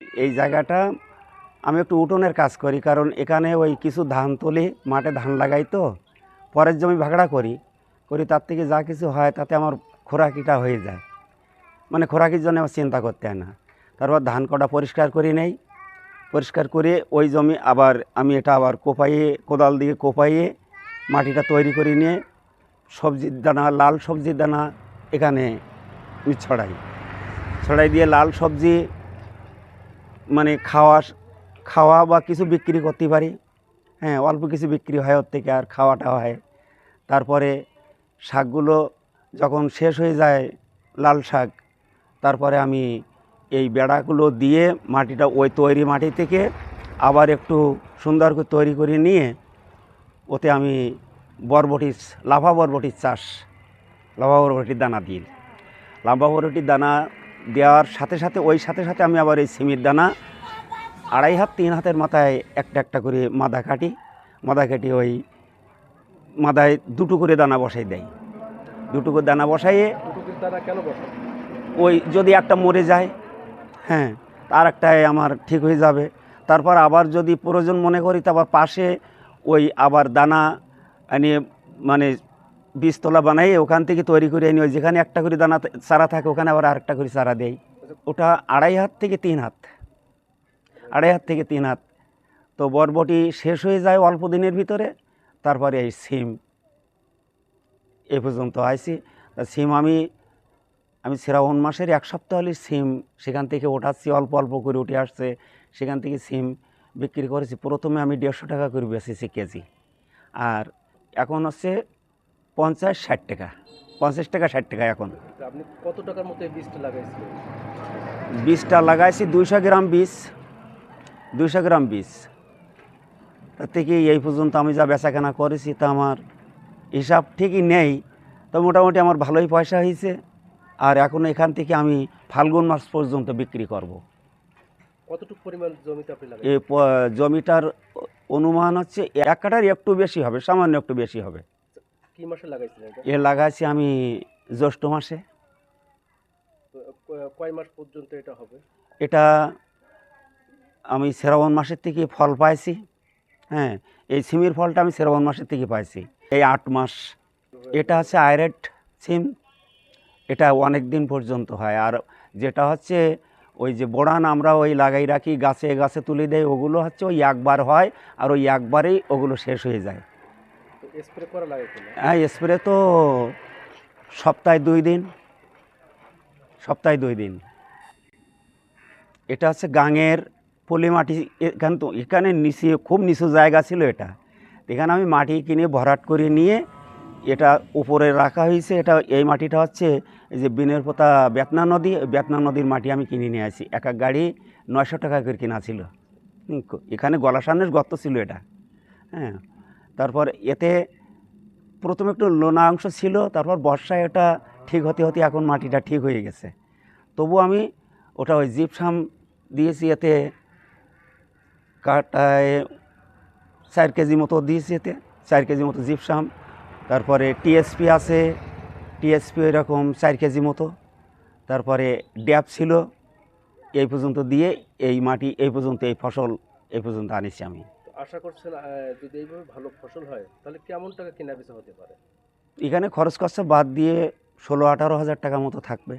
এই জায়গাটা আমি একটু উঠোনের কাজ করি, কারণ এখানে ওই কিছু ধান তুলি, মাঠে ধান লাগাই তো। পরের জমি ভাগড়া করি করি তার থেকে যা কিছু হয় তাতে আমার খোরাকিটা হয়ে যায়। মানে খোরাকির জন্য আমার চিন্তা করতে হয় না। তারপর ধান কটা পরিষ্কার করে নেই। পরিষ্কার করে ওই জমি আবার আমি এটা আবার কোপাইয়ে, কোদাল দিয়ে কোপাইয়ে, মাটিটা তৈরি করে নিয়ে সবজির দানা, লাল সবজির দানা এখানে ছড়াই। ছড়াই দিয়ে লাল সবজি মানে খাওয়া খাওয়া বা কিছু বিক্রি করতে পারি। হ্যাঁ অল্প কিছু বিক্রি হয় ওর থেকে আর খাওয়াটা হয়। তারপরে শাকগুলো যখন শেষ হয়ে যায় লাল শাক, তারপরে আমি এই বেড়াগুলো দিয়ে মাটিটা ওই তৈরি মাটি থেকে আবার একটু সুন্দর করে তৈরি করে নিয়ে ওতে আমি বরবটির লাভা বরবটির চাষ লাভা বরবটির দানা দিই। লাভা বরবটির দানা দেওয়ার সাথে সাথে, ওই সাথে সাথে আমি আবার এই সিমির দানা আড়াই হাত, তিন হাতের মাথায় একটা একটা করে মাদা কাটি মাদা কাটি ওই মাদায় দুটো করে দানা বসাই দেয়। দুটো করে দানা বসাইয়ে ওই যদি একটা মরে যায় হ্যাঁ আর একটাই আমার ঠিক হয়ে যাবে। তারপর আবার যদি প্রয়োজন মনে করি তারপর পাশে ওই আবার দানা মানে বীজতলা বানাই, ওখান থেকে তৈরি করে আনি ওই যেখানে একটা করে দানা চারা থাকে, ওখানে আবার আরেকটা করে চারা দেই। ওটা আড়াই হাত থেকে তিন হাত। আড়াই হাত থেকে তিন হাত। তো বরবটি শেষ হয়ে যায় অল্প দিনের ভিতরে, তারপরে এই সিম। এ পর্যন্ত আইসি সিম আমি আমি শ্রাবণ মাসের এক সপ্তাহ হলে সিম সেখান থেকে ওঠাচ্ছি, অল্প অল্প করে উঠে আসছে। সেখান থেকে সিম বিক্রি করেছি। প্রথমে আমি দেড়শো টাকা করে বেচেছি কেজি। আর এখন হচ্ছে পঞ্চাশ ষাট টাকা। পঞ্চাশ টাকা ষাট টাকা এখন। আপনি কত টাকার মতো বীজটা লাগাইছিলেন? বীজটা লাগাইছি দুইশো গ্রাম বীজ। দুইশো গ্রাম বীজ। তার থেকে এই পর্যন্ত আমি যা বেচাকেনা করেছি তা আমার হিসাব ঠিকই নেই। তো মোটামুটি আমার ভালোই পয়সা হয়েছে। আর এখন এখান থেকে আমি ফাল্গুন মাস পর্যন্ত বিক্রি করব। কতটুকু পরিমাণ জমিতে আপনি এই প- জমিটার অনুমান হচ্ছে এক কাটার একটু বেশি হবে সামান্য একটু বেশি হবে। কি মাসে লাগাইছিলেন এটা? এ লাগাইছি আমি জ্যৈষ্ঠ মাসে। কয় মাস পর্যন্ত এটা হবে? এটা আমি শ্রাবণ মাসের থেকে ফল পাইছি হ্যাঁ এই সিমের ফলটা আমি শ্রাবণ মাসের থেকে পাইছি এই আট মাস। এটা হচ্ছে আয়রেট সিম এটা অনেক দিন পর্যন্ত হয়। আর যেটা হচ্ছে ওই যে বোড়ান আমরা ওই লাগাই রাখি গাছে গাছে তুলে দেয় ওগুলো হচ্ছে ওই একবার হয় আর ওই একবারেই ওগুলো শেষ হয়ে যায়। স্প্রে করা লাগে হ্যাঁ স্প্রে তো সপ্তাহে দুই দিন। সপ্তাহে দুই দিন। এটা হচ্ছে গাঙের পলি মাটি। এখান তো এখানে নিচে খুব নিচু জায়গা ছিল এটা। এখানে আমি মাটি কিনে ভরাট করে নিয়ে এটা উপরে রাখা হয়েছে। এটা এই মাটিটা হচ্ছে যে বিনের পোতা বেতনা নদী। বেতনা নদীর মাটি আমি কিনে নিয়ে আসি। এক এক গাড়ি নয়শো টাকা করে কিনা ছিল। এখানে গলা সামনের গর্ত ছিল এটা। হ্যাঁ। তারপর এতে প্রথমে একটু লোনা অংশ ছিল, তারপর বর্ষায় ওটা ঠিক হতে হতে এখন মাটিটা ঠিক হয়ে গেছে। তবু আমি ওটা ওই জিপসাম দিয়েছি, এতে কাটায় চার কেজি মতো দিয়েছি এতে, চার কেজি মতো জিপসাম। তারপরে টিএসপি আছে, টিএসপি এরকম চার কেজি মতো। তারপরে ড্যাপ ছিল, এই পর্যন্ত দিয়ে এই মাটি, এই পর্যন্ত এই ফসল, এই পর্যন্ত আনিছি আমি। আশা করছেন যদি এইভাবে ভালো ফসল হয়, তাহলে কেমন টাকা কেনা বেচা হতে পারে? এখানে খরচ খরচা বাদ দিয়ে ষোলো আঠারো হাজার টাকা মতো থাকবে।